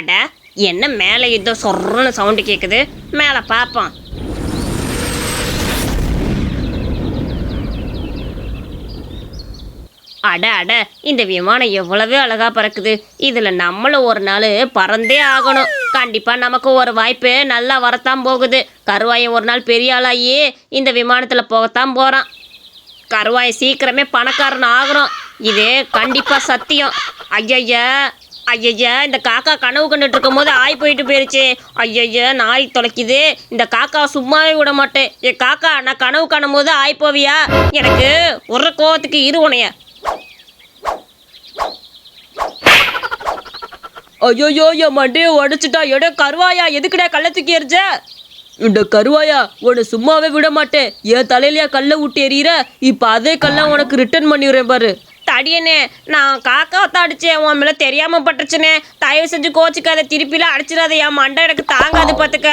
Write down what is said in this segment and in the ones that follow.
அட என்ன மேலே ஏதோ சொர்றன்னு சவுண்டு கேட்குது மேலே பார்ப்போம் அட அட இந்த விமானம் எவ்வளவு அழகா பறக்குது. இதுல நம்மளும் ஒரு நாள் பறந்தே ஆகணும். கண்டிப்பா நமக்கு ஒரு வாய்ப்பு நல்லா வரத்தான் போகுது. கருவாயன் ஒரு நாள் பெரிய ஆளாகி இந்த விமானத்துல போகத்தான் போறான். கருவாய் சீக்கிரமே பணக்காரன் ஆகுறோம் இது கண்டிப்பா சத்தியம். ஐயய்யா ஐயய்யா இந்த காக்கா கனவு கண்டுட்டு இருக்கும் போது ஆய் போயிட்டு போயிருச்சு. ஐயய்யா நாய் தொலைக்குது. இந்த காக்கா சும்மாவே விட மாட்டேன் ஏ காக்கா நான் கனவு காணும் போது ஆய் போவியா? எனக்கு ஒரு கோவத்துக்கு இரு உனைய ஐயோயோ என் மண்டையை உடைச்சிட்டா. எடோ கருவாயா எதுக்குடா கள்ள தூக்கி எறிஞ்ச? இந்த கருவாயா உன்னை சும்மாவே விட மாட்டேன் என் தலையிலயா கல்லை விட்டு எறிகிற இப்போ அதே கல்லை உனக்கு ரிட்டர்ன் பண்ணிடுறேன் பாரு. தடியனே நான் காக்கா தான் அடிச்சேன் உன் மேலே தெரியாம பட்டுச்சுனே தயவு செஞ்சு கோச்சிக்காத திருப்பிலாம் அடிச்சிடாத என் மண்டை எனக்கு தாங்காது பார்த்துக்க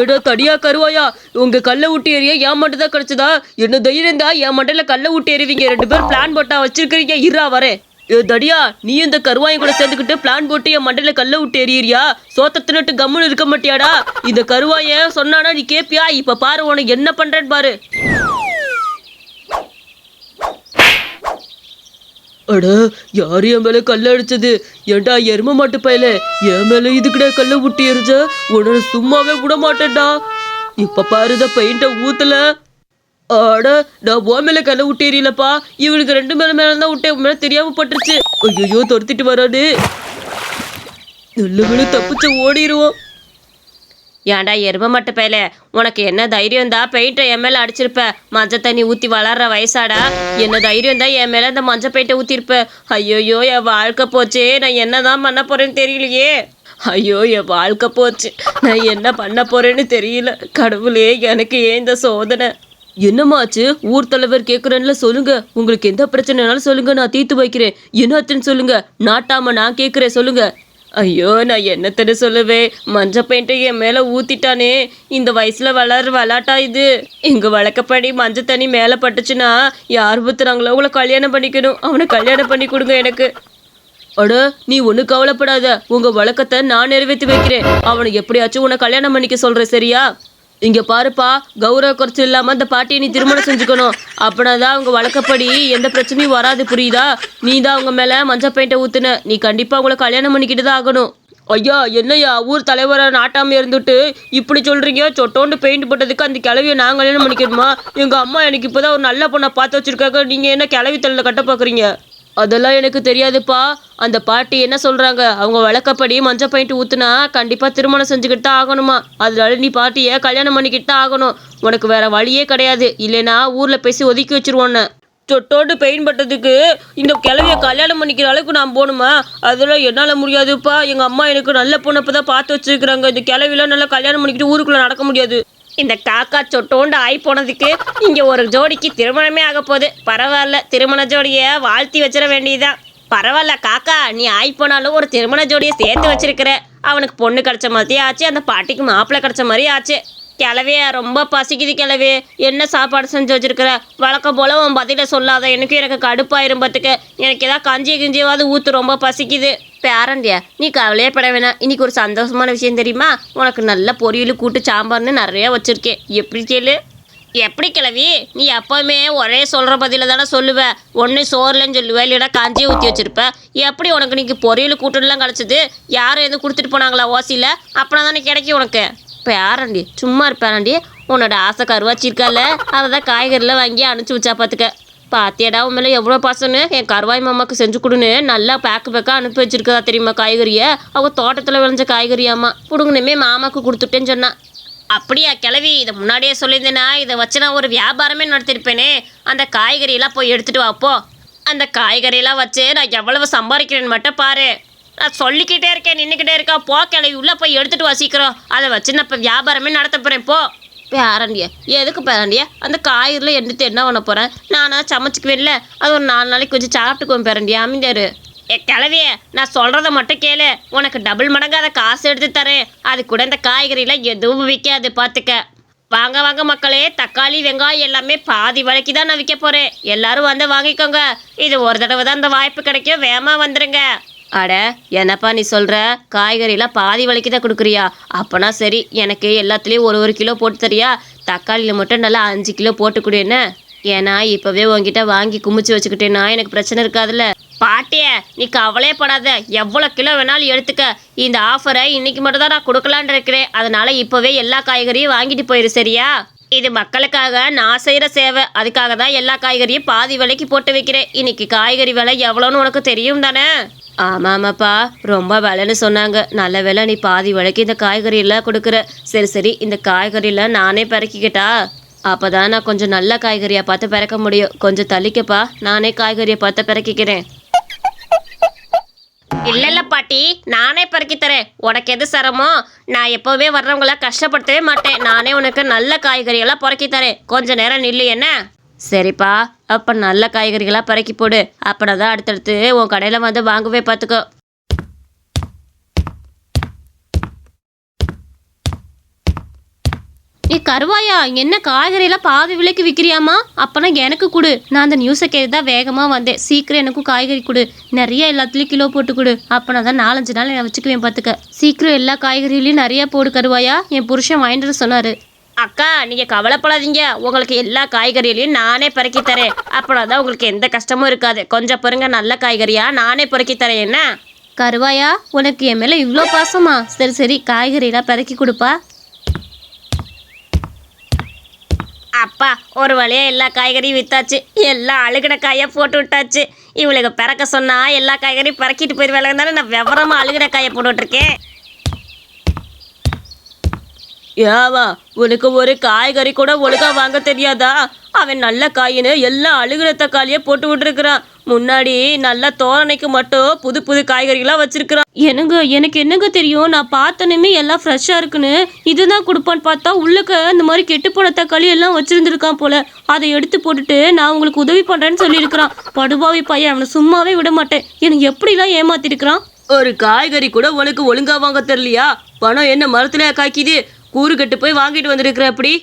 எடா தடியா கருவாயா? உங்க கல்லை ஊட்டி எறிய என் மட்டும் தான் கிடைச்சதா? என்ன தைரியம் தான் என் மண்டையில கல்லை ஊட்டி எறிவீங்க. ரெண்டு பேரும் பிளான் போட்டா வச்சிருக்கிறீங்க. இரா வரேன். தடியா நீ இந்த கருவாயும் கூட சேர்ந்துக்கிட்டு பிளான் போட்டு என் மண்டையில கல்ல விட்டு எறியறியா? சோத்த தின்னுட்டு கம்முன்னு இருக்க மாட்டியாடா? இந்த கருவாய சொன்னானா நீ கேப்பியா? இப்ப பாரு உனக்கு என்ன பண்றேன்னு பாரு. அட யார் என் மேல கல்ல அடிச்சது? ஏன்டா எரும மாட்டு பயல? என் மேல இதுக்குடா கல்ல விட்டு எரிஞ்ச உடனே சும்மாவே விட மாட்டேன்டா இப்ப பாருத பெயிண்ட ஊத்துல. அட நான் உன் மேல கல்ல இவளுக்கு இவனுக்கு ரெண்டு மேல மேல தான் விட்டேன் மேல தெரியாம பட்டுருச்சு. ஐயோ துரத்திட்டு வரானு. நல்ல வேலை தப்பிச்சு ஓடிடுவோம் ஏன்டா எரும மட்ட பயலே. உனக்கு என்ன தைரியம் தான் பெயிண்டை என் மேலே அடிச்சிருப்ப. மஞ்சள் தண்ணி ஊற்றி வளர்ற வயசாடா? என்ன தைரியம் தான் என் மேலே இந்த மஞ்சள் பெயிண்டை ஊற்றிருப்ப ஐயோயோ என் வாழ்க்கை போச்சே. நான் என்ன தான் பண்ண போறேன்னு தெரியலையே. ஐயோ என் வாழ்க்கை போச்சு. நான் என்ன பண்ண போறேன்னு தெரியல. கடவுளே எனக்கு ஏன் இந்த சோதனை? என்னமாச்சு ஊர் தலைவர் கேக்குறேன்ல சொல்லுங்க. உங்களுக்கு எந்த பிரச்சனைனாலும் சொல்லுங்க நான் தீர்த்து வைக்கிறேன். என்னாச்சுன்னு சொல்லுங்க. நாட்டாம நான் கேட்குறேன் சொல்லுங்க. ஐயோ நான் என்னத்தன்னு சொல்லுவேன் மஞ்ச பெயிண்ட்டை என் மேலே ஊத்திட்டானே. இந்த வயசுல வளர் விளாட்டா இது. எங்கள் வழக்கப்படி மஞ்ச தண்ணி மேலே பட்டுச்சுன்னா யார் ஊத்துறாங்களோ அவங்கள கல்யாணம் பண்ணிக்கணும். அவனை கல்யாணம் பண்ணி கொடுங்க எனக்கு. அட நீ ஒன்றும் கவலைப்படாத. உங்கள் வழக்கத்தை நான் நிறைவேற்றி வைக்கிறேன். அவனை எப்படியாச்சும் உன்னை கல்யாணம் பண்ணிக்க சொல்கிறேன் சரியா? இங்க பாருப்பா கௌரவ குறைச்சல் இல்லாம அந்த பாட்டியை நீ திருமணம் செஞ்சுக்கணும். அப்படின்னாதான் அவங்க வழக்கப்படி எந்த பிரச்சனையும் வராது புரியுதா? நீ தான் அவங்க மேல மஞ்சள் பெயிண்டை ஊத்துன. நீ கண்டிப்பா உங்களை கல்யாணம் பண்ணிக்கிட்டு தான் ஆகணும். ஐயா என்னய்யா ஊர் தலைவரை நாட்டாம இருந்துட்டு இப்படி சொல்றீங்க? சொட்டோண்டு பெயிண்ட் போட்டதுக்கு அந்த கிளவியை நான் கல்யாணம் பண்ணிக்கணுமா? எங்க அம்மா எனக்கு இப்போதான் ஒரு நல்ல பொண்ணை பார்த்து வச்சிருக்காங்க. நீங்க என்ன கிளவி தலையில கட்ட பாக்குறீங்க? அதெல்லாம் எனக்கு தெரியாதுப்பா. அந்த பாட்டி என்ன சொல்கிறாங்க அவங்க வழக்கப்படி மஞ்சள் பெயிண்ட் ஊற்றுனா கண்டிப்பாக திருமணம் செஞ்சுக்கிட்டு தான் ஆகணுமா? அதனால நீ பாட்டியை கல்யாணம் பண்ணிக்கிட்டு தான் ஆகணும். உனக்கு வேற வழியே கிடையாது. இல்லைன்னா ஊரில் பேசி ஒதுக்கி வச்சிருவோன்னு சொட்டோடு பெயின் பட்டதுக்கு இந்த கிழவியை கல்யாணம் பண்ணிக்கிற அளவுக்கு நான் போகணுமா? அதெல்லாம் என்னால் முடியாதுப்பா. எங்கள் அம்மா எனக்கு நல்ல பொண்ணை இப்போ தான் பார்த்து வச்சுருக்குறாங்க. இந்த கிளவிலாம் நல்லா கல்யாணம் பண்ணிக்கிட்டு ஊருக்குள்ளே நடக்க முடியாது. இந்த காக்கா சொட்டோண்டு ஆய் போனதுக்கு இங்க ஒரு ஜோடிக்கு திருமணமே ஆக போகுது. பரவாயில்ல திருமண ஜோடியை வாழ்த்தி வச்சிட வேண்டியதுதான். பரவாயில்ல காக்கா நீ ஆய் போனாலும் ஒரு திருமண ஜோடியை சேர்த்து வச்சிருக்கிற. அவனுக்கு பொண்ணு கிடைச்ச மாதிரி ஆச்சு அந்த பாட்டிக்கு மாப்பிள்ளை கிடைச்ச மாதிரி ஆச்சு. கிளவே ரொம்ப பசிக்குது கிளவே என்ன சாப்பாடு செஞ்சு வச்சிருக்கிற? வழக்கம் போல் உன் பதில சொல்லாத. எனக்கு எனக்கு கடுப்பாயிரும் பார்த்துக்க எனக்கு ஏதாவது கஞ்சி கிஞ்சியாவது ஊற்று ரொம்ப பசிக்குது. பேரண்டியா நீ கவலையே பட வேணாம். இன்னைக்கு ஒரு சந்தோஷமான விஷயம் தெரியுமா? உனக்கு நல்ல பொரியல் கூட்டு சாம்பார்னு நிறைய வச்சுருக்கேன். எப்படி கேளு? எப்படி கிளவி நீ எப்போவுமே ஒரே சொல்கிற பதில தானே சொல்லுவ. ஒன்று சோறுலன்னு சொல்லுவ இல்லைன்னா கஞ்சியை ஊற்றி வச்சிருப்ப. எப்படி உனக்கு இன்னைக்கு பொரியல் கூட்டுலாம் கிடச்சிது? யாரும் எதுவும் கொடுத்துட்டு போனாங்களா ஓசியில்? அப்படின்னா தானே கிடைக்கும் உனக்கு. பேரண்டி சும்மா இருப்பேரண்டி? உன்னோட ஆசை கருவாச்சி அதை தான் காய்கறிலாம் வாங்கி அனுப்பிச்சி வச்சா பார்த்துக்க பாத்தியடா உன் மேலே எவ்வளோ பாசம்னு? என் கருவாய் மாமாக்கு செஞ்சு கொடுன்னு நல்லா பேக்கு பேக்காக அனுப்பி வச்சிருக்கதா தெரியுமா காய்கறியை? அவங்க தோட்டத்தில் விளைஞ்ச காய்கறியாம்மா பிடுங்கணுமே மாமாக்கு கொடுத்துட்டேன்னு சொன்னான் அப்படியா கிளவி இதை முன்னாடியே சொல்லியிருந்தேனா? இதை வச்சு நான் ஒரு வியாபாரமே நடத்திருப்பேனே அந்த காய்கறியெல்லாம் போய் எடுத்துட்டு வாப்போ அந்த காய்கறியெல்லாம் வச்சு நான் எவ்வளவு சம்பாதிக்கிறேன்னு மட்டும் பாரு. நான் சொல்லிக்கிட்டே இருக்கேன் நின்றுக்கிட்டே இருக்கா. போ கிளவி உள்ளே போய் எடுத்துகிட்டு வா சீக்கிரம். அதை வச்சு நான் இப்போ வியாபாரமே நடத்த போகிறேன் போ. பேரண்டியா. எதுக்கு பேரண்டியா? அந்த காயிரில் எடுத்து என்ன பண்ண போகிறேன் நானாக சமைச்சிக்குவேன்ல. அது ஒரு நாலு நாளைக்கு கொஞ்சம் சாப்பிட்டுக்குவேன் பேரண்டியா. அமைந்தாரு ஏ கிளவிய நான் சொல்கிறத மட்டும் கேளு. உனக்கு டபுள் மடங்கு அதை காசு எடுத்து தரேன். அது கூட இந்த காய்கறிலாம் எதுவும் விற்காது பார்த்துக்க வாங்க வாங்க மக்களே தக்காளி வெங்காயம் எல்லாமே பாதி விலைக்கு தான் நான் விற்க போகிறேன் எல்லாரும் வந்து வாங்கிக்கோங்க. இது ஒரு தடவை தான் இந்த வாய்ப்பு கிடைக்கும். வேகமா வந்துடுங்க அட என்னப்பா நீ சொல்கிற காய்கறிலாம் பாதி விலைக்கு தான் கொடுக்குறியா? அப்போனா சரி எனக்கு எல்லாத்துலேயும் ஒரு ஒரு கிலோ போட்டு தரியா? தக்காளியில் மட்டும் நல்லா அஞ்சு கிலோ போட்டு கொடு என்ன? ஏன்னா இப்போவே உங்ககிட்ட வாங்கி குமிச்சு வச்சுக்கிட்டேன்னா எனக்கு பிரச்சனை இருக்காதுல்ல. பாட்டிய நீ கவலையே படாத. எவ்வளோ கிலோ வேணாலும் எடுத்துக்க. இந்த ஆஃபரை இன்னைக்கு மட்டும் தான் நான் கொடுக்கலான் இருக்கிறேன். அதனால இப்போவே எல்லா காய்கறியும் வாங்கிட்டு போயிரு சரியா? இது மக்களுக்காக நான் செய்கிற சேவை. அதுக்காக தான் எல்லா காய்கறியும் பாதி விலைக்கு போட்டு வைக்கிறேன். இன்னைக்கு காய்கறி விலை எவ்வளோன்னு உனக்கு தெரியும் தானே? ஆமாமாப்பா ரொம்ப விலைன்னு சொன்னாங்க. நல்ல வேலை நீ பாதி விலைக்கு இந்த காய்கறி எல்லாம் கொடுக்குற. சரி சரி இந்த காய்கறியெல்லாம் நானே பிறக்கிக்கிட்டா அப்போதான் நான் கொஞ்சம் நல்ல காய்கறியை பார்த்து பிறக்க முடியும். கொஞ்சம் தள்ளிக்கப்பா நானே காய்கறியை பார்த்து பிறக்கிக்கிறேன் இல்ல இல்ல பாட்டி நானே பறக்கி தரேன். உனக்கு எது சிரமம் நான் எப்போவே வர்றவங்கள கஷ்டப்படுத்தவே மாட்டேன். நானே உனக்கு நல்ல காய்கறியெல்லாம் பறக்கி தரேன். கொஞ்ச நேரம் நில்லு என்ன? சரிப்பா அப்போ நல்ல காய்கறிகளாக பறக்கி போடு. அப்படின்னா தான் அடுத்தடுத்து உன் கடையில் வந்து வாங்கவே பார்த்துக்கோ ஏ கருவாயா என்ன காய்கறியெல்லாம் பாதி விலைக்கு விற்கிறியாமா அப்போனா எனக்கு கொடு. நான் அந்த நியூஸை கேட்டு தான் வேகமாக வந்தேன். சீக்கிரம் எனக்கும் காய்கறி கொடு. நிறைய எல்லாத்துலேயும் கிலோ போட்டு கொடு. அப்போனா தான் நாலஞ்சு நாள் நான் வச்சுக்குவேன் பார்த்துக்க சீக்கிரம் எல்லா காய்கறிகளையும் நிறைய போடு கருவாயா. என் புருஷன் வாங்கிட்டு சொன்னார். அக்கா நீங்கள் கவலைப்படாதீங்க. உங்களுக்கு எல்லா காய்கறிகளையும் நானே பறக்கி தரேன். அப்புறம் தான் உங்களுக்கு எந்த கஷ்டமும் இருக்காது. கொஞ்சம் பாருங்க நல்ல காய்கறியா? நானே பறக்கி தரேன். என்ன? கருவாயா உனக்கு என் மேலே இவ்வளோ பாசமா? சரி சரி காய்கறியெல்லாம் பிறக்கி கொடுப்பா. அப்பா ஒரு வழியாக எல்லா காய்கறியும் வித்தாச்சு. எல்லாம் அழுகின காயை போட்டு விட்டாச்சு. இவளுக்கு பிறக்க சொன்னால் எல்லா காய்கறியும் பறக்கிட்டு போயிருவேல தானே நான் விவரமாக அழுகின காயை போட்டு ஏவா உனக்கு ஒரு காய்கறி கூட ஒழுங்கா வாங்க தெரியாதா? அவன் நல்ல காயின்னு எல்லாம் அழுகுற தக்காளியே போட்டு விட்டுருக்குறான் முன்னாடி நல்ல தோரணைக்கு மட்டும் புது புது காய்கறிகளாக வச்சிருக்கிறான். என்னங்க எனக்கு என்னங்க தெரியும்? நான் பார்த்தனுமே எல்லாம் ஃப்ரெஷ்ஷாக இருக்குன்னு. இதுதான் கொடுப்பான்னு பார்த்தா உள்ளக்க இந்த மாதிரி கெட்டு போன தக்காளி எல்லாம் வச்சிருந்துருக்கான் போல. அதை எடுத்து போட்டுட்டு நான் உங்களுக்கு உதவி பண்ணுறேன்னு சொல்லியிருக்கிறான். படுபாவி பையன் அவனை சும்மாவே விட மாட்டேன். எனக்கு எப்படிலாம் ஏமாத்திருக்கிறான்? ஒரு காய்கறி கூட உனக்கு ஒழுங்கா வாங்க தெரியலையா? பணம் என்ன மரத்துல காய்க்குது? கூறு போய் வாங்கிட்டு வந்திருக்கிற அப்படி?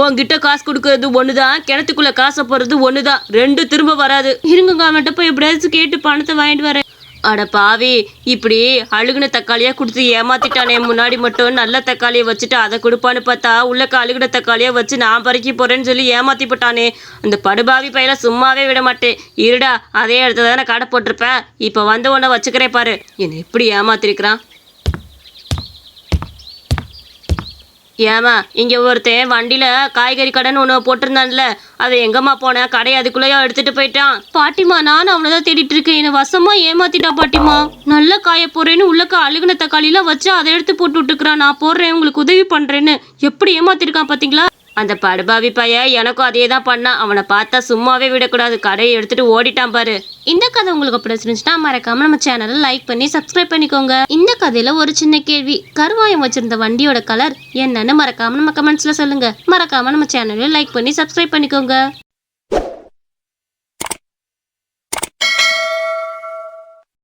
உன்கிட்ட காசு கொடுக்கறது ஒன்று தான் கிணத்துக்குள்ள காசை போடுறது தான் ரெண்டு திரும்ப வராது. இருங்க அவன்கிட்ட போய் எப்படியாச்சும் கேட்டு பணத்தை வாங்கிட்டு வரேன். அட பாவி இப்படி அழுகுன தக்காளியாக கொடுத்து ஏமாத்திட்டானே முன்னாடி மட்டும் நல்ல தக்காளியை வச்சுட்டு அதை கொடுப்பான்னு பார்த்தா உள்ளக்க அழுகுன தக்காளியை வச்சு நான் பறிக்க போகிறேன்னு சொல்லி ஏமாத்தி போட்டானே. அந்த படுபாவி பையில சும்மாவே விட மாட்டேன். இருடா அதே இடத்துல தானே கடை போட்டிருப்பேன் இப்போ வந்த உன்னை வச்சுக்கிறேன் பாரு. என்னை எப்படி ஏமாத்திருக்கிறான்? ஏமா இங்கே ஒருத்தன் வண்டியில் காய்கறி கடைன்னு ஒன்று போட்டிருந்தான்ல அது எங்கம்மா போன? கடை அதுக்குள்ளேயோ எடுத்துட்டு போயிட்டான். பாட்டிமா நானும் அவனை தான் தேடிட்டு இருக்கேன். என்னை வசமா ஏமாத்திட்டா பாட்டிமா நல்ல காய போறேன்னு உள்ளக்க அழுகுன தக்காளிலாம் வச்சு அதை எடுத்து போட்டு விட்டுக்கிறான் நான் போடுறேன் உங்களுக்கு உதவி பண்ணுறேன்னு எப்படி ஏமாத்திருக்கான் பார்த்தீங்களா அந்த படுபாவி பையன் எனக்கும் அதே தான் பண்ணான். அவனை பார்த்தா சும்மாவே விடக்கூடாது. கடையை எடுத்துட்டு ஓடிட்டான் பாரு. இந்த கதை உங்களுக்கு பிடிச்சிருந்துச்சுன்னா மறக்காம நம்ம சேனலை லைக் பண்ணி சப்ஸ்கிரைப் பண்ணிக்கோங்க. இந்த கதையில ஒரு சின்ன கேள்வி. கருவாயம் வச்சிருந்த வண்டியோட கலர் என்னன்னு மறக்காம நம்ம கமெண்ட்ஸ்ல சொல்லுங்க. மறக்காம நம்ம சேனலை லைக் பண்ணி சப்ஸ்கிரைப் பண்ணிக்கோங்க.